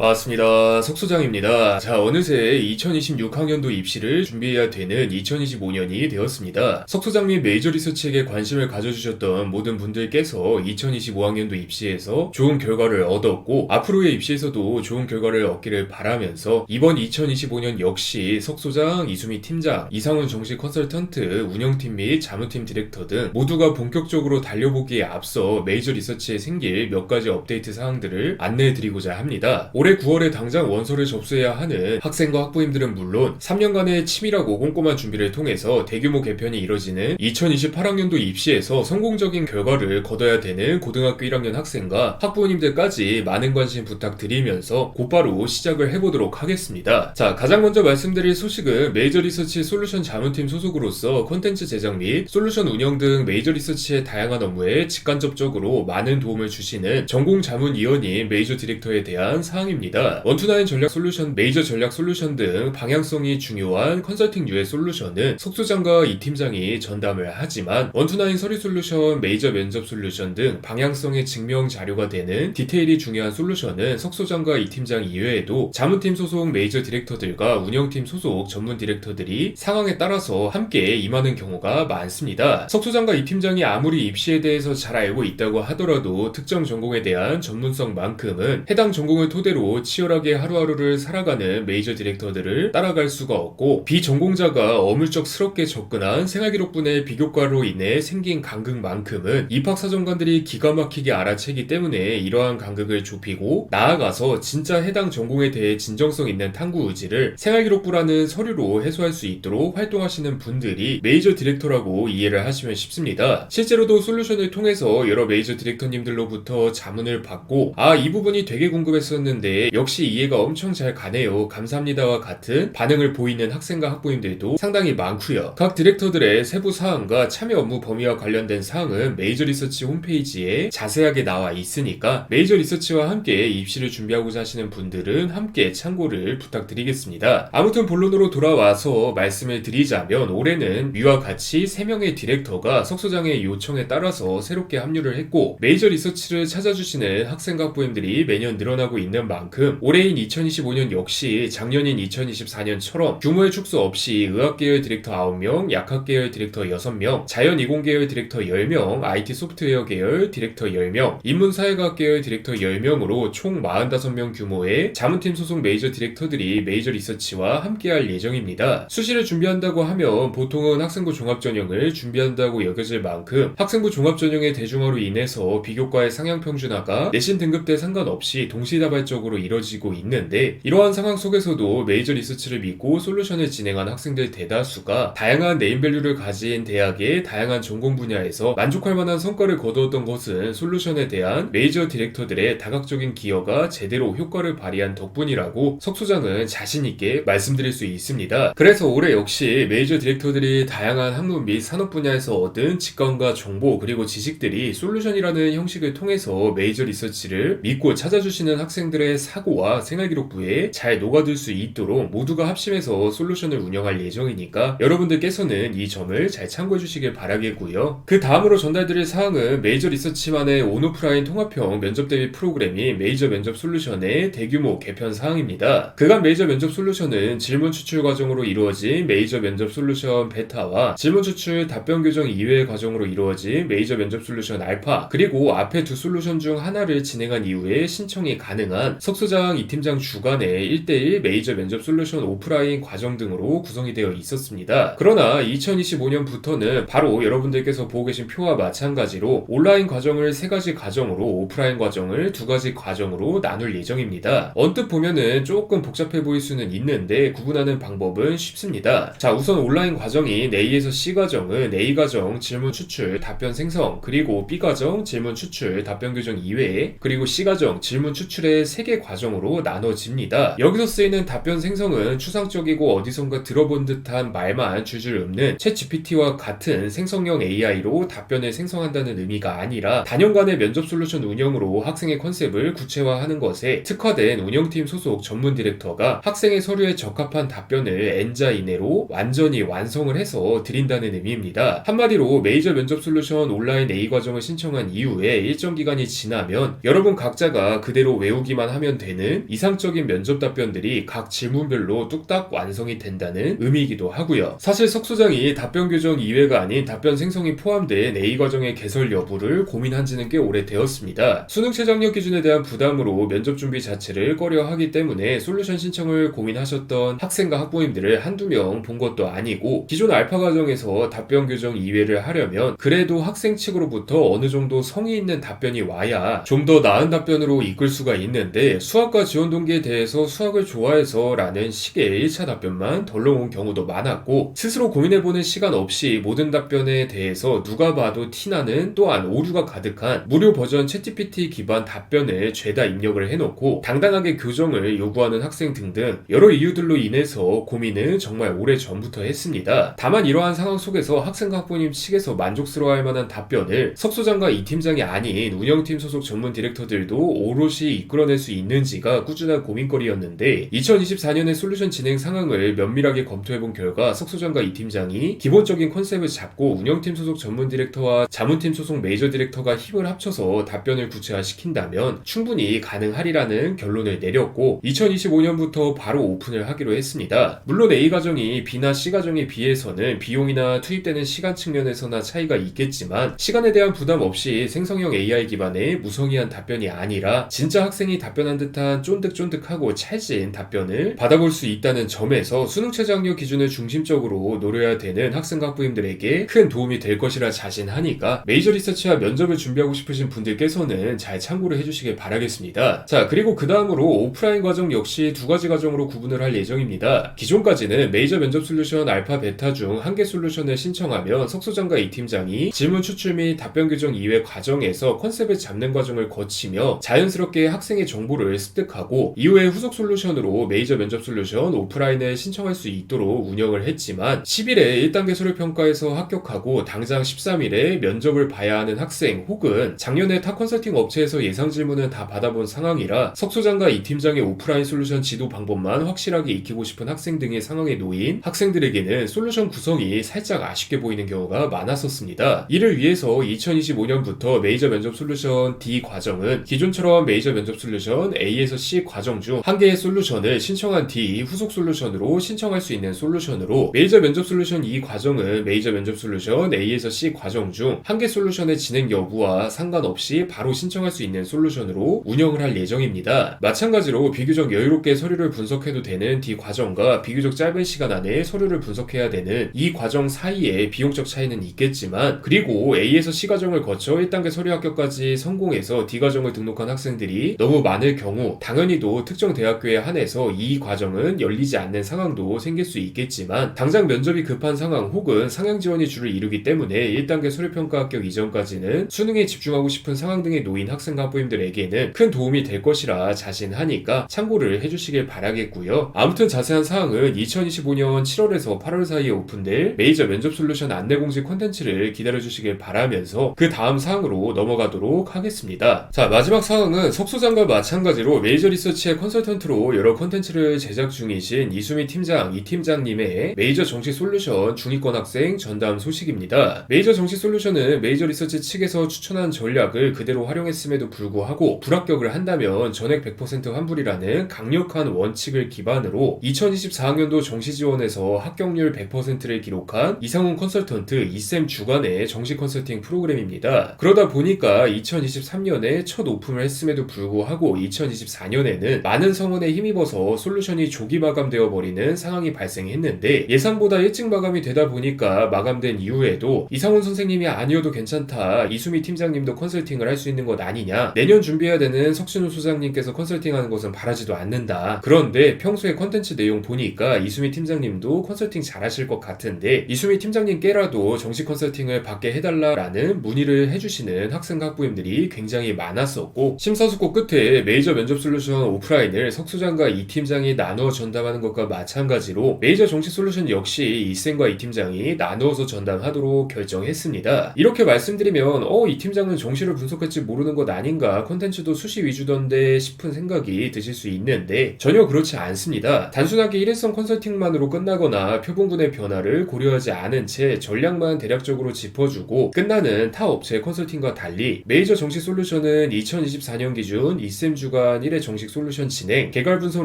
반갑습니다. 석소장입니다. 자, 어느새 2026학년도 입시를 준비해야 되는 2025년이 되었습니다. 석소장 및 메이저 리서치에게 관심을 가져주셨던 모든 분들께서 2025학년도 입시에서 좋은 결과를 얻었고, 앞으로의 입시에서도 좋은 결과를 얻기를 바라면서, 이번 2025년 역시 석소장, 이수미 팀장, 이상훈 정식 컨설턴트, 운영팀 및 자문팀 디렉터 등 모두가 본격적으로 달려보기에 앞서 메이저 리서치에 생길 몇 가지 업데이트 사항들을 안내해드리고자 합니다. 올해 9월에 당장 원서를 접수해야 하는 학생과 학부모님들은 물론 3년간의 치밀하고 꼼꼼한 준비를 통해서 대규모 개편이 이뤄지는 2028학년도 입시에서 성공적인 결과를 거둬야 되는 고등학교 1학년 학생과 학부모님들까지 많은 관심 부탁드리면서 곧바로 시작을 해보도록 하겠습니다. 자, 가장 먼저 말씀드릴 소식은 메이저 리서치 솔루션 자문팀 소속으로서 콘텐츠 제작 및 솔루션 운영 등 메이저 리서치의 다양한 업무에 직간접적으로 많은 도움을 주시는 전공 자문 위원인 메이저 디렉터에 대한 사항입니다. 원투나인 전략 솔루션, 메이저 전략 솔루션 등 방향성이 중요한 컨설팅 유의 솔루션은 속수장과 이 팀장이 전담을 하지만 원투나인 서류 솔루션, 메이저 면접 솔루션 등 방향성의 증명 자료가 되는 디테일이 중요한 솔루션은 석소장과 이 팀장 이외에도 자문팀 소속 메이저 디렉터들과 운영팀 소속 전문 디렉터들이 상황에 따라서 함께 임하는 경우가 많습니다. 석소장과 이 팀장이 아무리 입시에 대해서 잘 알고 있다고 하더라도 특정 전공에 대한 전문성만큼은 해당 전공을 토대로 치열하게 하루하루를 살아가는 메이저 디렉터들을 따라갈 수가 없고 비전공자가 어물쩍스럽게 접근한 생활기록분의 비교과로 인해 생긴 간극만큼은 입학사정관들이 기가 막히게 알아채기 때문에 이러한 간극을 좁히고 나아가서 진짜 해당 전공에 대해 진정성 있는 탐구 의지를 생활기록부라는 서류로 해소할 수 있도록 활동하시는 분들이 메이저 디렉터라고 이해를 하시면 쉽습니다. 실제로도 솔루션을 통해서 여러 메이저 디렉터님들로부터 자문을 받고 아 이 부분이 되게 궁금했었는데 역시 이해가 엄청 잘 가네요. 감사합니다와 같은 반응을 보이는 학생과 학부모님들도 상당히 많고요. 각 디렉터들의 세부 사항과 참여 업무 범위와 관련된 사항은 메이저 리서치 홈페이지에 자세하게 나와 있으니까 메이저 리서치와 함께 입시를 준비하고자 하시는 분들은 함께 참고를 부탁드리겠습니다. 아무튼 본론으로 돌아와서 말씀을 드리자면 올해는 위와 같이 3명의 디렉터가 석소장의 요청에 따라서 새롭게 합류를 했고 메이저 리서치를 찾아주시는 학생과 학부모님들이 매년 늘어나고 있는 만큼 올해인 2025년 역시 작년인 2024년처럼 규모의 축소 없이 의학계열 디렉터 9명, 약학계열 디렉터 6명, 자연이공계열 디렉터 10명, IT 소프트웨어 계열 디렉터 10명, 인문사회과학 계열 디렉터 10명으로 총 45명 규모의 자문팀 소속 메이저 디렉터들이 메이저 리서치와 함께할 예정입니다. 수시를 준비한다고 하면 보통은 학생부 종합전형을 준비한다고 여겨질 만큼 학생부 종합전형의 대중화로 인해서 비교과의 상향 평준화가 내신 등급 대 상관없이 동시다발적으로 이뤄지고 있는데 이러한 상황 속에서도 메이저 리서치를 믿고 솔루션을 진행한 학생들 대다수가 다양한 네임밸류를 가진 대학의 다양한 전공 분야에서 만족할 만한 성과를 거두었던 것은 솔루션에 대한 메이저 디렉터들의 다각적인 기여가 제대로 효과를 발휘한 덕분이라고 석 소장은 자신있게 말씀드릴 수 있습니다. 그래서 올해 역시 메이저 디렉터들이 다양한 학문 및 산업 분야에서 얻은 직감과 정보 그리고 지식들이 솔루션이라는 형식을 통해서 메이저 리서치를 믿고 찾아주시는 학생들의 사고와 생활기록부에 잘 녹아들 수 있도록 모두가 합심해서 솔루션을 운영할 예정이니까 여러분들께서는 이 점을 잘 참고해 주시길 바라겠고요. 그 다음으로 전달드릴 사항은 메이저 리서치만의 온오프라인 통합형 면접 대비 프로그램인 메이저 면접 솔루션의 대규모 개편 사항입니다. 그간 메이저 면접 솔루션은 질문 추출 과정으로 이루어진 메이저 면접 솔루션 베타와 질문 추출 답변 교정 이외의 과정으로 이루어진 메이저 면접 솔루션 알파 그리고 앞에 두 솔루션 중 하나를 진행한 이후에 신청이 가능한 석 소장 이팀장 주간의 1대1 메이저 면접 솔루션 오프라인 과정 등으로 구성이 되어 있었습니다. 그러나 2025년부터는 바로 여러분들께서 보고 계신 표와 마찬가지로 온라인 과정을 세 가지 과정으로 오프라인 과정을 두 가지 과정으로 나눌 예정입니다. 언뜻 보면은 조금 복잡해 보일 수는 있는데 구분하는 방법은 쉽습니다. 자, 우선 온라인 과정인 A에서 C 과정은 A 과정 질문 추출, 답변 생성, 그리고 B 과정 질문 추출, 답변 교정 이외에 그리고 C 과정 질문 추출의 세개 과정으로 나눠집니다. 여기서 쓰이는 답변 생성은 추상적이고 어디선가 들어본 듯한 말만 줄줄 읊는 챗 GPT와 같은 생성형 AI로 답변을 생성한다는 의미가 아니라 단연간의 면접 솔루션 운영으로 학생의 컨셉을 구체화하는 것에 특화된 운영팀 소속 전문 디렉터가 학생의 서류에 적합한 답변을 N자 이내로 완전히 완성을 해서 드린다는 의미입니다. 한마디로 메이저 면접 솔루션 온라인 A 과정을 신청한 이후에 일정 기간이 지나면 여러분 각자가 그대로 외우기만 하면 하면 되는 이상적인 면접 답변들이 각 질문별로 뚝딱 완성이 된다는 의미이기도 하고요. 사실 석 소장이 답변 교정 이외가 아닌 답변 생성이 포함된 A 과정의 개설 여부를 고민한 지는 꽤 오래 되었습니다. 수능 최저학력 기준에 대한 부담으로 면접 준비 자체를 꺼려 하기 때문에 솔루션 신청을 고민하셨던 학생과 학부모님들을 한두 명 본 것도 아니고 기존 알파 과정에서 답변 교정 이외를 하려면 그래도 학생 측으로부터 어느 정도 성의 있는 답변이 와야 좀 더 나은 답변으로 이끌 수가 있는데 수학과 지원 동기에 대해서 수학을 좋아해서 라는 식의 1차 답변만 덜렁온 경우도 많았고 스스로 고민해보는 시간 없이 모든 답변에 대해서 누가 봐도 티나는 또한 오류가 가득한 무료 버전 챗GPT 기반 답변을 죄다 입력을 해놓고 당당하게 교정을 요구하는 학생 등등 여러 이유들로 인해서 고민을 정말 오래 전부터 했습니다. 다만 이러한 상황 속에서 학생과 학부모님 측에서 만족스러워할 만한 답변을 석 소장과 이 팀장이 아닌 운영팀 소속 전문 디렉터들도 오롯이 이끌어낼 수 있는지가 꾸준한 고민거리였는데 2024년의 솔루션 진행 상황을 면밀하게 검토해본 결과 석 소장과 이 팀장이 기본적인 컨셉을 잡고 운영팀 소속 전문 디렉터와 자문팀 소속 메이저 디렉터가 힘을 합쳐서 답변을 구체화시킨다면 충분히 가능하리라는 결론을 내렸고 2025년부터 바로 오픈을 하기로 했습니다. 물론 A 과정이 B나 C 과정에 비해서는 비용이나 투입되는 시간 측면에서나 차이가 있겠지만 시간에 대한 부담 없이 생성형 AI 기반의 무성의한 답변이 아니라 진짜 학생이 답변한 듯한 쫀득쫀득하고 찰진 답변을 받아볼 수 있다는 점에서 수능 최저학력 기준을 중심적으로 노려야 되는 학생 학부님들에게 큰 도움이 될 것이라 자신하니까 메이저 리서치와 면접을 준비하고 싶으신 분들께서는 잘 참고를 해주시길 바라겠습니다. 자 그리고 그 다음으로 오프라인 과정 역시 두 가지 과정으로 구분을 할 예정입니다. 기존까지는 메이저 면접 솔루션 알파 베타 중 한 개 솔루션을 신청하면 석소장과 이 팀장이 질문 추출 및 답변 교정 이외 과정에서 컨셉을 잡는 과정을 거치며 자연스럽게 학생의 정보를 습득하고 이후에 후속 솔루션으로 메이저 면접 솔루션 오프라인을 신청할 수 있도록 운영을 했지만 10일에 1단계 서류 평가에서 합격하고 당장 13일에 면접을 봐야 하는 학생 혹은 작년에 타 컨설팅 업체에서 예상 질문은 다 받아본 상황이라 석 소장과 이 팀장의 오프라인 솔루션 지도 방법만 확실하게 익히고 싶은 학생 등의 상황에 놓인 학생들에게는 솔루션 구성이 살짝 아쉽게 보이는 경우가 많았었습니다. 이를 위해서 2025년부터 메이저 면접 솔루션 D 과정은 기존처럼 메이저 면접 솔루션 A에서 C 과정 중 한 개의 솔루션을 신청한 뒤 후속 솔루션으로 신청할 수 있는 솔루션으로 메이저 면접 솔루션 E 과정은 메이저 면접 솔루션 A에서 C 과정 중 한 개 솔루션의 진행 여부와 상관없이 바로 신청할 수 있는 솔루션으로 운영을 할 예정입니다. 마찬가지로 비교적 여유롭게 서류를 분석해도 되는 D 과정과 비교적 짧은 시간 안에 서류를 분석해야 되는 이 과정 사이에 비용적 차이는 있겠지만 그리고 A에서 C 과정을 거쳐 1단계 서류 합격까지 성공해서 D 과정을 등록한 학생들이 너무 많을 경우 당연히도 특정 대학교에 한해서 이 과정은 열리지 않는 상황도 생길 수 있겠지만 당장 면접이 급한 상황 혹은 상향 지원이 줄을 이루기 때문에 1단계 서류 평가 합격 이전까지는 수능에 집중하고 싶은 상황 등에 놓인 학생과 학부모님들에게는 큰 도움이 될 것이라 자신하니까 참고를 해주시길 바라겠고요. 아무튼 자세한 사항은 2025년 7월에서 8월 사이에 오픈될 메이저 면접 솔루션 안내 공지 콘텐츠를 기다려주시길 바라면서 그 다음 사항으로 넘어가도록 하겠습니다. 자 마지막 사항은 석소장과 마찬가지 로 메이저 리서치의 컨설턴트로 여러 콘텐츠를 제작 중이신 이수미 팀장, 이 팀장님의 메이저 정시 솔루션 중위권 학생 전담 소식입니다. 메이저 정시 솔루션은 메이저 리서치 측에서 추천한 전략을 그대로 활용했음에도 불구하고 불합격을 한다면 전액 100% 환불이라는 강력한 원칙을 기반으로 2024학년도 정시 지원에서 합격률 100%를 기록한 이상훈 컨설턴트 이쌤 주관의 정시 컨설팅 프로그램입니다. 그러다 보니까 2023년에 첫 오픈을 했음에도 불구하고 2024년에는 많은 성원에 힘입어서 솔루션이 조기 마감되어 버리는 상황이 발생했는데 예상보다 일찍 마감이 되다 보니까 마감된 이후에도 이상훈 선생님이 아니어도 괜찮다 이수미 팀장님도 컨설팅을 할 수 있는 것 아니냐 내년 준비해야 되는 석신우 소장님께서 컨설팅하는 것은 바라지도 않는다. 그런데 평소에 컨텐츠 내용 보니까 이수미 팀장님도 컨설팅 잘하실 것 같은데 이수미 팀장님께라도 정식 컨설팅을 받게 해달라라는 문의를 해주시는 학생 학부님들이 굉장히 많았었고 심사숙고 끝에 메이저 면접 솔루션 오프라인을 석수장과 이 팀장이 나누어 전담하는 것과 마찬가지로 메이저 정식 솔루션 역시 이쌤과 이 팀장이 나누어서 전담하도록 결정했습니다. 이렇게 말씀드리면 어 이 팀장은 정시를 분석할지 모르는 것 아닌가 컨텐츠도 수시 위주던데 싶은 생각이 드실 수 있는데 전혀 그렇지 않습니다. 단순하게 일회성 컨설팅만으로 끝나거나 표본군의 변화를 고려하지 않은 채 전략만 대략적으로 짚어주고 끝나는 타 업체 컨설팅과 달리 메이저 정시 솔루션은 2024년 기준 이쌤주가 주간 1회 정식 솔루션 진행, 개괄 분석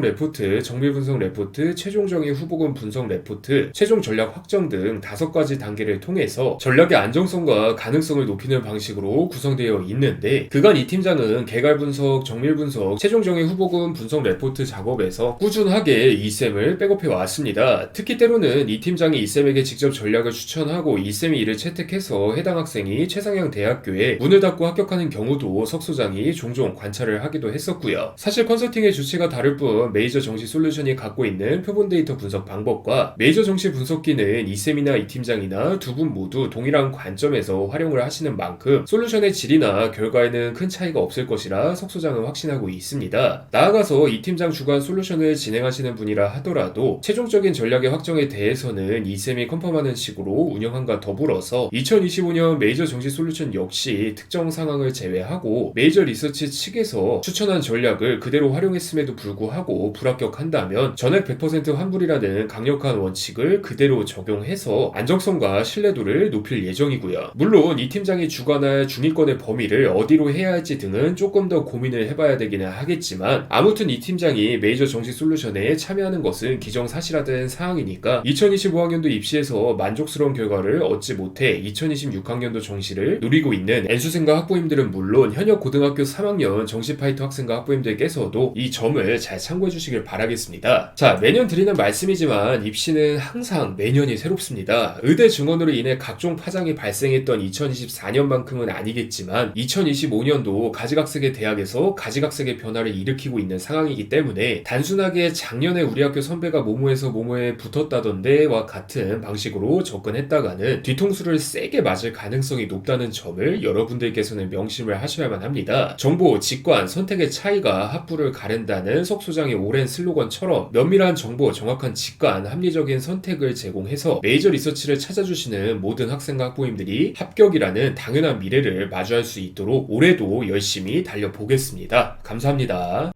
레포트, 정밀 분석 레포트, 최종 정의 후보금 분석 레포트, 최종 전략 확정 등 다섯 가지 단계를 통해서 전략의 안정성과 가능성을 높이는 방식으로 구성되어 있는데 그간 이 팀장은 개괄 분석, 정밀 분석, 최종 정의 후보금 분석 레포트 작업에서 꾸준하게 이쌤을 백업해 왔습니다. 특히 때로는 이 팀장이 이쌤에게 직접 전략을 추천하고 이쌤이 이를 채택해서 해당 학생이 최상향 대학교에 문을 닫고 합격하는 경우도 석 소장이 종종 관찰을 하기도 했었고 요. 사실 컨설팅의 주체가 다를 뿐 메이저 정시 솔루션이 갖고 있는 표본 데이터 분석 방법과 메이저 정시 분석기는 이쌤이나 이 팀장이나 두 분 모두 동일한 관점에서 활용을 하시는 만큼 솔루션의 질이나 결과에는 큰 차이가 없을 것이라 석 소장은 확신하고 있습니다. 나아가서 이 팀장 주간 솔루션을 진행하시는 분이라 하더라도 최종적인 전략의 확정에 대해서는 이쌤이 컨펌하는 식으로 운영함과 더불어서 2025년 메이저 정시 솔루션 역시 특정 상황을 제외하고 메이저 리서치 측에서 추천한 전 략을 그대로 활용했음에도 불구하고 불합격한다면 전액 100% 환불이라는 강력한 원칙을 그대로 적용해서 안정성과 신뢰도를 높일 예정이고요. 물론 이 팀장이 주관할 중위권의 범위를 어디로 해야 할지 등은 조금 더 고민을 해봐야 되기는 하겠지만 아무튼 이 팀장이 메이저 정시 솔루션에 참여하는 것은 기정사실화된 사항이니까 2025학년도 입시에서 만족스러운 결과를 얻지 못해 2026학년도 정시를 노리고 있는 N수생과 학부님들은 물론 현역 고등학교 3학년 정시 파이터 학생과 학부님들께서도 이 점을 잘 참고해 주시길 바라겠습니다. 자, 매년 드리는 말씀이지만 입시는 항상 매년이 새롭습니다. 의대 증원으로 인해 각종 파장이 발생했던 2024년만큼은 아니겠지만 2025년도 가지각색의 대학에서 가지각색의 변화를 일으키고 있는 상황이기 때문에 단순하게 작년에 우리 학교 선배가 모모에서 모모에 붙었다던데와 같은 방식으로 접근했다가는 뒤통수를 세게 맞을 가능성이 높다는 점을 여러분들께서는 명심을 하셔야만 합니다. 정보, 직관, 선택의 차이가 합부를 가른다는 석 소장의 오랜 슬로건처럼 면밀한 정보, 정확한 직관, 합리적인 선택을 제공해서 메이저 리서치를 찾아주시는 모든 학생과 학부모님들이 합격이라는 당연한 미래를 마주할 수 있도록 올해도 열심히 달려보겠습니다. 감사합니다.